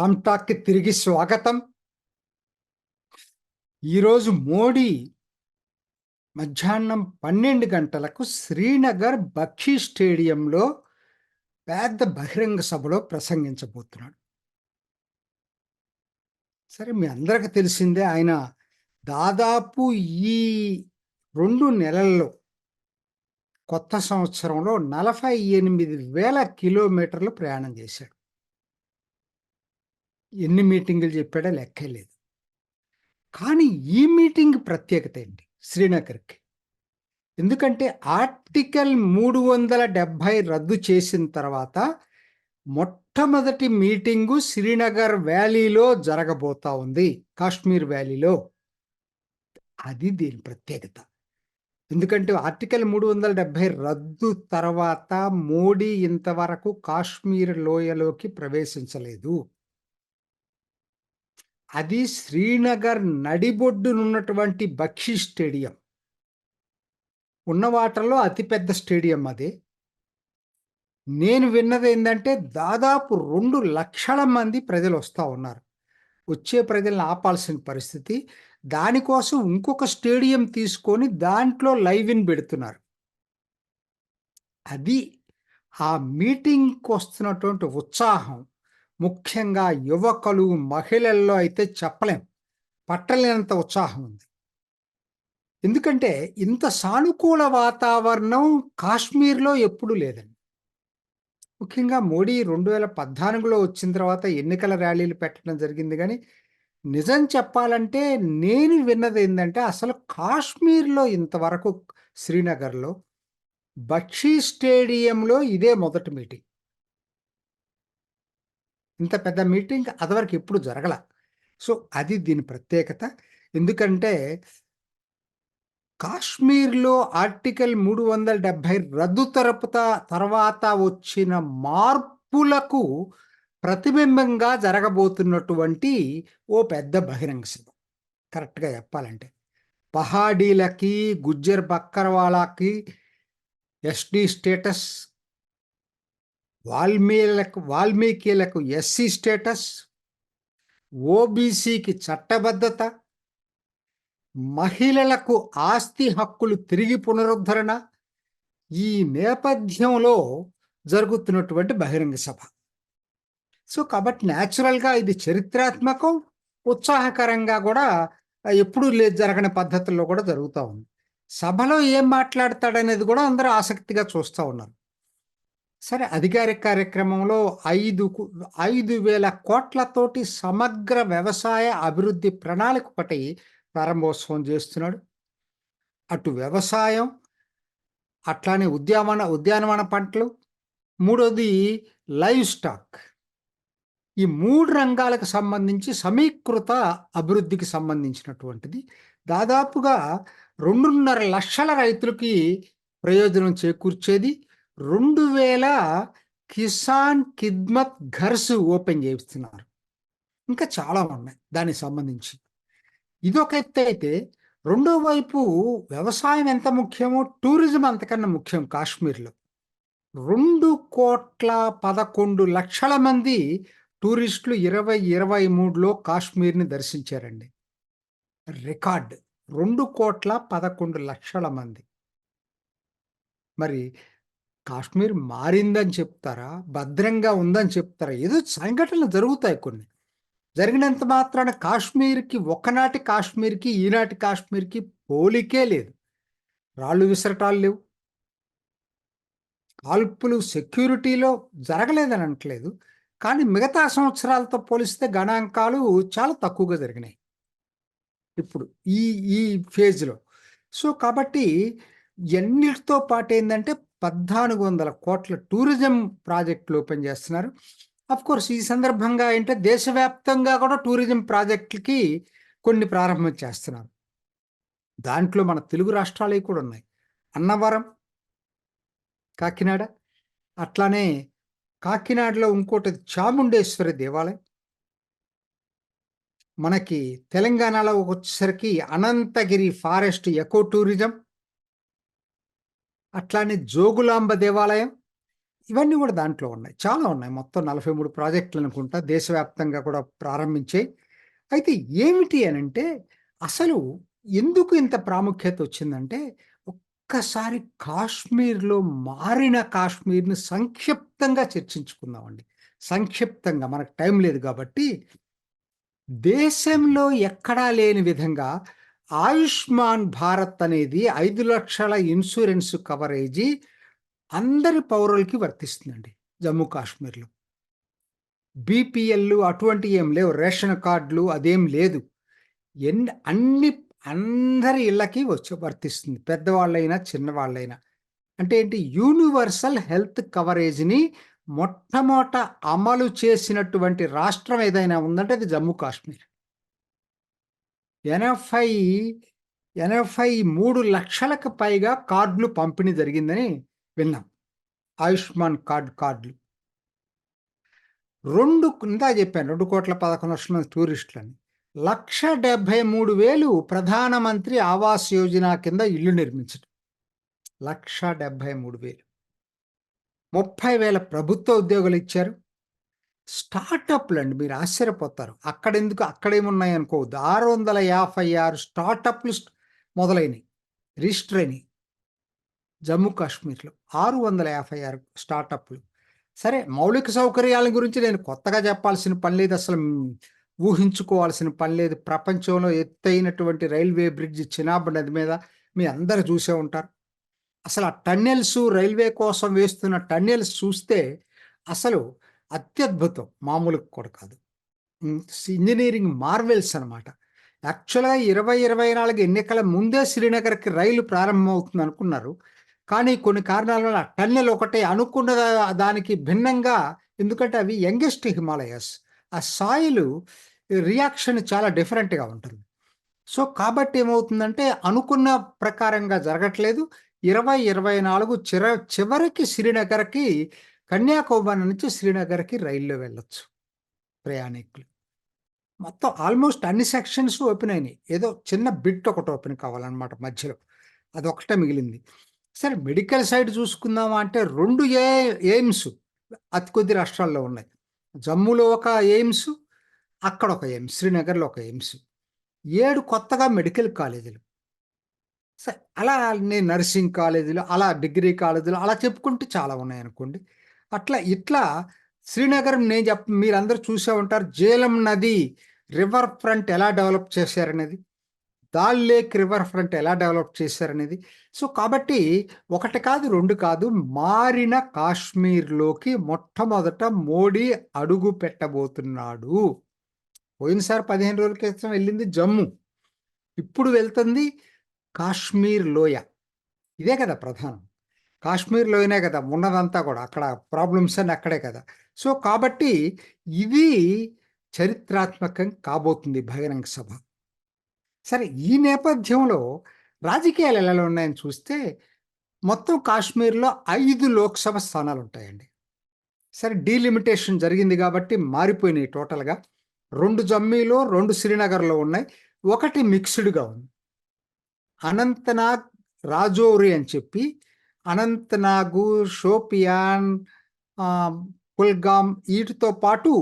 రామ్టాక్కి తిరిగి స్వాగతం. ఈరోజు మోడీ మధ్యాహ్నం పన్నెండు గంటలకు శ్రీనగర్ బక్షీ స్టేడియంలో పెద్ద బహిరంగ సభలో ప్రసంగించబోతున్నాడు. సరే మీ అందరికి తెలిసిందే ఆయన దాదాపు ఈ రెండు నెలల్లో కొత్త సంవత్సరంలో నలభై ఎనిమిది వేల కిలోమీటర్లు ప్రయాణం చేశాడు. ఎన్ని మీటింగులు చెప్పాడో లెక్కే లేదు. కానీ ఈ మీటింగ్ ప్రత్యేకత ఏంటి శ్రీనగర్కి? ఎందుకంటే ఆర్టికల్ మూడు వందల డెబ్భై రద్దు చేసిన తర్వాత మొట్టమొదటి మీటింగు శ్రీనగర్ వ్యాలీలో జరగబోతా ఉంది కాశ్మీర్ వ్యాలీలో. అది దీని ప్రత్యేకత. ఎందుకంటే ఆర్టికల్ మూడు వందల డెబ్భై రద్దు తర్వాత మోడీ ఇంతవరకు కాశ్మీర్ లోయలోకి ప్రవేశించలేదు. అది శ్రీనగర్ నడిబొడ్డునున్నటువంటి బక్షి స్టేడియం. ఉన్న వాటర్లో అతిపెద్ద స్టేడియం అది. నేను విన్నది ఏంటంటే దాదాపు రెండు లక్షల మంది ప్రజలు వస్తూ ఉన్నారు. వచ్చే ప్రజలను ఆపాల్సిన పరిస్థితి. దానికోసం ఇంకొక స్టేడియం తీసుకొని దాంట్లో లైవ్ ఇన్ పెడుతున్నారు. అది ఆ మీటింగ్కి వస్తున్నటువంటి ఉత్సాహం ముఖ్యంగా యువకులు మహిళల్లో అయితే చెప్పలేం. పట్టలేనంత ఉత్సాహం ఉంది. ఎందుకంటే ఇంత సానుకూల వాతావరణం కాశ్మీర్లో ఎప్పుడూ లేదండి. ముఖ్యంగా మోడీ రెండు వేల పద్నాలుగులో వచ్చిన తర్వాత ఎన్నికల ర్యాలీలు పెట్టడం జరిగింది కానీ నిజం చెప్పాలంటే నేను విన్నది ఏంటంటే అసలు కాశ్మీర్లో ఇంతవరకు శ్రీనగర్లో బక్షీ స్టేడియంలో ఇదే మొదటి మీటింగ్. ఇంత పెద్ద మీటింగ్ అదివరకు ఎప్పుడు జరగల. సో అది దీని ప్రత్యేకత. ఎందుకంటే కాశ్మీర్లో ఆర్టికల్ మూడు వందల డెబ్భై రద్దు తరపుత తర్వాత వచ్చిన మార్పులకు ప్రతిబింబంగా జరగబోతున్నటువంటి ఓ పెద్ద బహిరంగ సభ. కరెక్ట్గా చెప్పాలంటే. పహాడీలకి గుజ్జర్ బక్కర్వాలాకి ఎస్టీ స్టేటస్ వాల్మీలకు వాల్మీకిలకు ఎస్సీ స్టేటస్ ఓబీసీకి చట్టబద్ధత మహిళలకు ఆస్తి హక్కులు తిరిగి పునరుద్ధరణ ఈ నేపథ్యంలో జరుగుతున్నటువంటి బహిరంగ సభ. సో కాబట్టి న్యాచురల్గా ఇది చరిత్రాత్మకం ఉత్సాహకరంగా కూడా ఎప్పుడూ లేదు జరగని పద్ధతుల్లో కూడా జరుగుతూ ఉంది. సభలో ఏం మాట్లాడతాడనేది కూడా అందరూ ఆసక్తిగా చూస్తూ ఉన్నారు. సరే అధికారిక కార్యక్రమంలో ఐదు ఐదు వేల కోట్లతోటి సమగ్ర వ్యవసాయ అభివృద్ధి ప్రణాళిక పటి ప్రారంభోత్సవం చేస్తున్నాడు. అటు వ్యవసాయం అట్లానే ఉద్యానవన ఉద్యానవన పంటలు. మూడోది లైవ్ స్టాక్. ఈ మూడు రంగాలకు సంబంధించి సమీకృత అభివృద్ధికి సంబంధించినటువంటిది. దాదాపుగా రెండున్నర లక్షల రైతులకి ప్రయోజనం చేకూర్చేది. రెండు వేల కిసాన్ కిద్మత్ ఘర్స్ ఓపెన్ చేస్తున్నారు ఇంకా చాలా ఉన్నాయి దానికి సంబంధించి. ఇదొక ఎత్తు అయితే రెండో వైపు వ్యవసాయం ఎంత ముఖ్యమో టూరిజం అంతకన్నా ముఖ్యం కాశ్మీర్లో. రెండు కోట్ల పదకొండు లక్షల మంది టూరిస్టులు ఇరవై ఇరవై మూడులో కాశ్మీర్ని దర్శించారండి. రికార్డ్ రెండు కోట్ల పదకొండు లక్షల మంది. మరి కాశ్మీర్ మారిందని చెప్తారా? భద్రంగా ఉందని చెప్తారా? ఏదో సంఘటనలు జరుగుతాయి కొన్ని. జరిగినంత మాత్రాన కాశ్మీర్కి ఒకనాటి కాశ్మీర్కి ఈనాటి కాశ్మీర్కి పోలికే లేదు. రాళ్ళు విసరటాలు లేవు. కాల్పులు సెక్యూరిటీలో జరగలేదని అనట్లేదు. కానీ మిగతా సంవత్సరాలతో పోలిస్తే గణాంకాలు చాలా తక్కువగా జరిగినాయి. ఇప్పుడు ఈ ఈ ఫేజ్లో సో కాబట్టి ఎన్నిటితో పాటు ఏంటంటే పద్నాలుగు వందల కోట్ల టూరిజం ప్రాజెక్టులు ఓపెన్ చేస్తున్నారు. అఫ్ కోర్స్ ఈ సందర్భంగా ఏంటంటే దేశవ్యాప్తంగా కూడా టూరిజం ప్రాజెక్టులకి కొన్ని ప్రారంభం చేస్తున్నారు. దాంట్లో మన తెలుగు రాష్ట్రాలు కూడా ఉన్నాయి. అన్నవరం కాకినాడ అట్లానే కాకినాడలో ఇంకోటి చాముండేశ్వరి దేవాలయం. మనకి తెలంగాణలో వచ్చేసరికి అనంతగిరి ఫారెస్ట్ ఎకో టూరిజం. అట్లానే జోగులాంబ దేవాలయం ఇవన్నీ కూడా దాంట్లో ఉన్నాయి. చాలా ఉన్నాయి. మొత్తం 43 ప్రాజెక్టులు అనుకుంటా దేశవ్యాప్తంగా కూడా ప్రారంభించాయి. అయితే ఏమిటి అనంటే అసలు ఎందుకు ఇంత ప్రాముఖ్యత వచ్చిందంటే ఒక్కసారి కాశ్మీర్‌లో మారిన కాశ్మీర్‌ని సంక్షిప్తంగా చర్చించుకుందామండి. సంక్షిప్తంగా మనకు టైం లేదు కాబట్టి దేశంలో ఎక్కడా లేని విధంగా ఆయుష్మాన్ భారత్ అనేది ఐదు లక్షల ఇన్సూరెన్స్ కవరేజీ అందరి పౌరులకి వర్తిస్తుందండి జమ్మూ కాశ్మీర్‌లో. బీపీఎల్‌లు అటువంటివి ఏం లేవు. రేషన్ కార్డులు అదేం లేదు. ఎన్ అన్ని అందరి ఇళ్ళకి వచ్చి వర్తిస్తుంది. పెద్దవాళ్ళైనా, చిన్నవాళ్ళైనా. అంటే ఏంటి యూనివర్సల్ హెల్త్ కవరేజ్‌ని మొట్టమొదట అమలు చేసినటువంటి రాష్ట్రం ఏదైనా ఉందంటే అది జమ్మూ కాశ్మీర్. 80, 83,00,000కి పైగా కార్డులు పంపిణీ జరిగిందని విన్నాం. ఆయుష్మాన్ కార్డ్ కార్డులు. రెండు ఇందా చెప్పాను 2,11,00,000 మంది టూరిస్టులని. 1,73,000 ప్రధానమంత్రి ఆవాస్ యోజన కింద ఇల్లు నిర్మించడం. 1,73,000 30,000 ప్రభుత్వ ఉద్యోగాలు ఇచ్చారు. స్టార్టప్‌లండి మీరు ఆశ్చర్యపోతారు. అక్కడ ఎందుకు అక్కడేమున్నాయి అనుకోవద్దు. 656 స్టార్టప్‌లు మొదలైనవి రిజిస్టర్ అయినాయి జమ్మూ కాశ్మీర్‌లో 656 స్టార్టప్‌లు. సరే మౌలిక సౌకర్యాల గురించి నేను కొత్తగా చెప్పాల్సిన పని లేదు. అసలు ఊహించుకోవాల్సిన పని లేదు. ప్రపంచంలో ఎత్తైనటువంటి రైల్వే బ్రిడ్జ్ చినాబ్ నది మీద మీ అందరు చూసే ఉంటారు. అసలు ఆ టన్నెల్స్ రైల్వే కోసం వేస్తున్న టన్నెల్స్ చూస్తే అసలు అత్యద్భుతం. మామూలుగా కూడా కాదు. ఇంజనీరింగ్ మార్వెల్స్ అనమాట. యాక్చువల్‌గా 2024 ఎన్నికల ముందే శ్రీనగర్‌కి రైలు ప్రారంభమవుతుంది అనుకున్నారు. కానీ కొన్ని కారణాల వల్ల టన్నెల్ ఒకటే అనుకున్న దానికి భిన్నంగా ఎందుకంటే అవి యంగెస్ట్ హిమాలయాస్. ఆ సాయిలు రియాక్షన్ చాలా డిఫరెంట్‌గా ఉంటుంది. సో, కాబట్టి ఏమవుతుందంటే అనుకున్న ప్రకారంగా జరగట్లేదు. 2024 చిర చివరికి శ్రీనగర్‌కి కన్యాకుమారి నుంచి శ్రీనగర్‌కి రైల్లో వెళ్ళొచ్చు. ప్రయాణికులు. మొత్తం ఆల్మోస్ట్ అన్ని సెక్షన్స్ ఓపెన్ అయినాయి. ఏదో చిన్న బిట్ ఒకటి ఓపెన్ కావాలన్నమాట మధ్యలో. అదొక్కటే మిగిలింది. సరే మెడికల్ సైడ్ చూసుకుందామా అంటే రెండు ఏ ఎయిమ్స్ అతి కొద్ది రాష్ట్రాల్లో ఉన్నాయి. జమ్మూలో ఒక ఎయిమ్స్, అక్కడ ఒక ఎయిమ్స్, శ్రీనగర్‌లో ఒక ఎయిమ్స్. ఏడు కొత్తగా మెడికల్ కాలేజీలు. సరే అలా నేను నర్సింగ్ కాలేజీలు, అలా డిగ్రీ కాలేజీలు అలా చెప్పుకుంటే చాలా ఉన్నాయనుకోండి. అట్లా ఇట్లా శ్రీనగరం నేను చెప్ మీరందరూ చూసే ఉంటారు. జేలం నది రివర్ ఫ్రంట్ ఎలా డెవలప్ చేశారనేది. దాల్ లేక్ రివర్ ఫ్రంట్ ఎలా డెవలప్ చేశారనేది. సో, కాబట్టి ఒకటి కాదు, రెండు కాదు మారిన కాశ్మీర్‌లోకి మొట్టమొదట మోడీ అడుగు పెట్టబోతున్నాడు. పోయినసారి 15 రోజుల క్రితం వెళ్ళింది జమ్మూ. ఇప్పుడు వెళ్తుంది కాశ్మీర్ లోయ. ఇదే కదా ప్రధానం. కాశ్మీర్లోనే కదా ఉన్నదంతా కూడా. అక్కడ ప్రాబ్లమ్స్ అని అక్కడే కదా. సో, కాబట్టి ఇది చరిత్రాత్మకం కాబోతుంది బహిరంగ సభ. సరే ఈ నేపథ్యంలో రాజకీయాలు ఎలా ఉన్నాయని చూస్తే మొత్తం కాశ్మీర్‌లో ఐదు లోక్‌సభ స్థానాలు ఉంటాయండి సరే డీలిమిటేషన్ జరిగింది కాబట్టి మారిపోయినాయి టోటల్‌గా. రెండు జమ్మీలో, రెండు శ్రీనగర్‌లో ఉన్నాయి. ఒకటి మిక్స్‌డ్‌గా ఉంది. అనంతనాగ్, రాజౌరి అని చెప్పి అనంతనాగు, షోపియాన్, ఆహ్, కుల్గామ్ వీటితో పాటు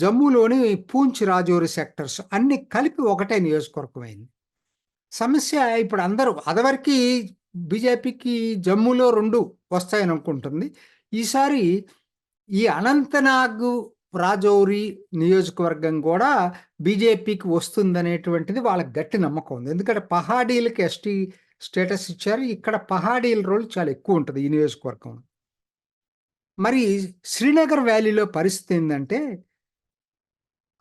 జమ్మూలోని పూంచ్, రాజౌరి సెక్టర్స్ అన్నీ కలిపి ఒకటే నియోజకవర్గమైంది సమస్య ఇప్పుడు అందరూ అదవరికి బీజేపీకి జమ్మూలో రెండు వస్తాయని అనుకుంటుంది. ఈసారి ఈ అనంతనాగ్, రాజౌరి నియోజకవర్గం కూడా బీజేపీకి వస్తుందనేటువంటిది వాళ్ళకి గట్టి నమ్మకం ఉంది. ఎందుకంటే పహాడీలకి ఎస్టీ స్టేటస్ ఇచ్చారు. ఇక్కడ పహాడీల రోల్ చాలా ఎక్కువ ఉంటుంది ఈ నియోజకవర్గంలో. మరి శ్రీనగర్ వ్యాలీలో పరిస్థితి ఏందంటే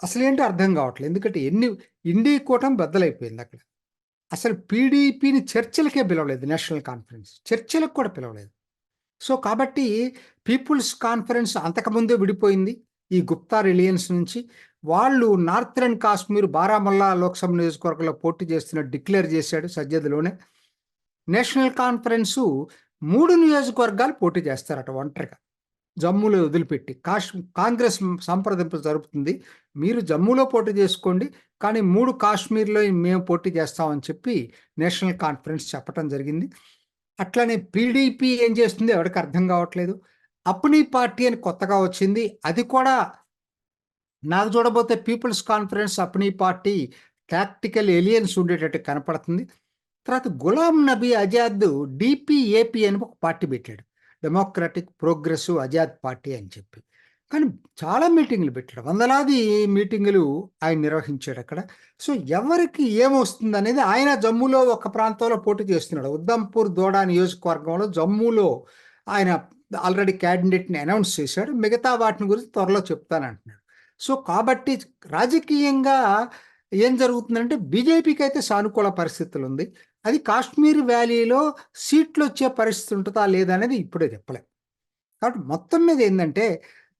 అసలేంటో అర్థం కావట్లేదు. ఎందుకంటే ఎన్ని ఇండి కూటమి బద్దలైపోయింది అక్కడ. అసలు పీడీపీని చర్చలకే పిలవలేదు నేషనల్ కాన్ఫరెన్స్. చర్చలకు కూడా పిలవలేదు. సో, కాబట్టి పీపుల్స్ కాన్ఫరెన్స్ అంతకుముందే విడిపోయింది. ఈ గుప్తా రిలయన్స్ నుంచి. వాళ్ళు నార్థరన్ కాశ్మీర్ బారాముల్లా లోక్సభ నియోజకవర్గంలో పోటీ చేస్తున్నట్టు డిక్లేర్ చేశాడు సజ్జద్‌లోనే. నేషనల్ కాన్ఫరెన్సు మూడు నియోజకవర్గాలు పోటీ చేస్తారట ఒంటరిగా. జమ్మూలో వదిలిపెట్టి. కాష్ కాంగ్రెస్ సంప్రదింపులు జరుపుతుంది. మీరు జమ్మూలో పోటీ చేసుకోండి. కానీ మూడు కాశ్మీర్‌లో మేము పోటీ చేస్తామని చెప్పి నేషనల్ కాన్ఫరెన్స్ చెప్పటం జరిగింది. అట్లనే పీడీపీ ఏం చేస్తుంది ఎవరికి అర్థం కావట్లేదు అప్నీ పార్టీ అని కొత్తగా వచ్చింది అది కూడా నాకు చూడబోతే People's Conference Apni Party tactical alliances ఉండేటట్టు కనపడుతుంది తర్వాత గులాం నబీ ఆజాద్ డిపిఏపి అని ఒక పార్టీ పెట్టాడు. డెమోక్రటిక్ ప్రోగ్రెసివ్ ఆజాద్ పార్టీ అని చెప్పి. కానీ చాలా మీటింగులు పెట్టాడు. వందలాది మీటింగులు ఆయన నిర్వహించాడు అక్కడ. సో ఎవరికి ఏమొస్తుంది అనేది ఆయన జమ్మూలో ఒక ప్రాంతంలో పోటీ చేస్తున్నాడు. ఉద్దంపూర్ దోడా నియోజకవర్గంలో జమ్మూలో ఆయన ఆల్రెడీ క్యాండిడేట్ని అనౌన్స్ చేశాడు. మిగతా వాటిని గురించి త్వరలో చెప్తానంటున్నాడు సో కాబట్టి రాజకీయంగా ఏం జరుగుతుందంటే బీజేపీకి అయితే సానుకూల పరిస్థితులు ఉంది అది కాశ్మీర్ వ్యాలీలో సీట్లు వచ్చే పరిస్థితి ఉంటుందా లేదా అనేది ఇప్పుడే చెప్పలేం. కాబట్టి మొత్తం మీద ఏంటంటే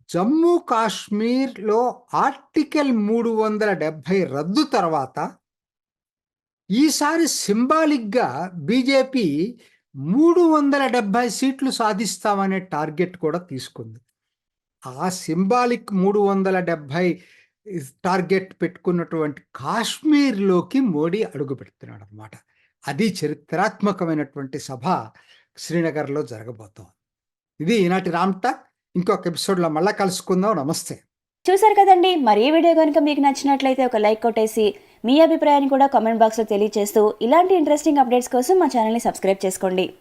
జమ్మూ కాశ్మీర్లో ఆర్టికల్ మూడు వందల డెబ్భై రద్దు తర్వాత ఈసారి సింబాలిక్గా బీజేపీ మూడు వందల డెబ్భై సీట్లు సాధిస్తామనే టార్గెట్ కూడా తీసుకుంది. ఆ సింబాలిక్ మూడు వందల డెబ్భై టార్గెట్ పెట్టుకున్నటువంటి కాశ్మీర్లోకి మోడీ అడుగు పెడుతున్నాడు అనమాట అది చరిత్రాత్మకమైనటువంటి సభ శ్రీనగర్లో జరగబోతోంది. ఇది ఈనాటి రామ్టాక్ ఇంకొక ఎపిసోడ్లో మళ్ళా కలుసుకుందాం. నమస్తే. చూసారు కదండి. మరి ఈ వీడియో కనుక మీకు నచ్చినట్లయితే ఒక లైక్ కొట్టేసి మీ అభిప్రాయాన్ని కూడా కామెంట్ బాక్స్లో తెలియజేస్తూ ఇలాంటి ఇంట్రెస్టింగ్ అప్డేట్స్ కోసం మా ఛానల్ని సబ్స్క్రైబ్ చేసుకోండి.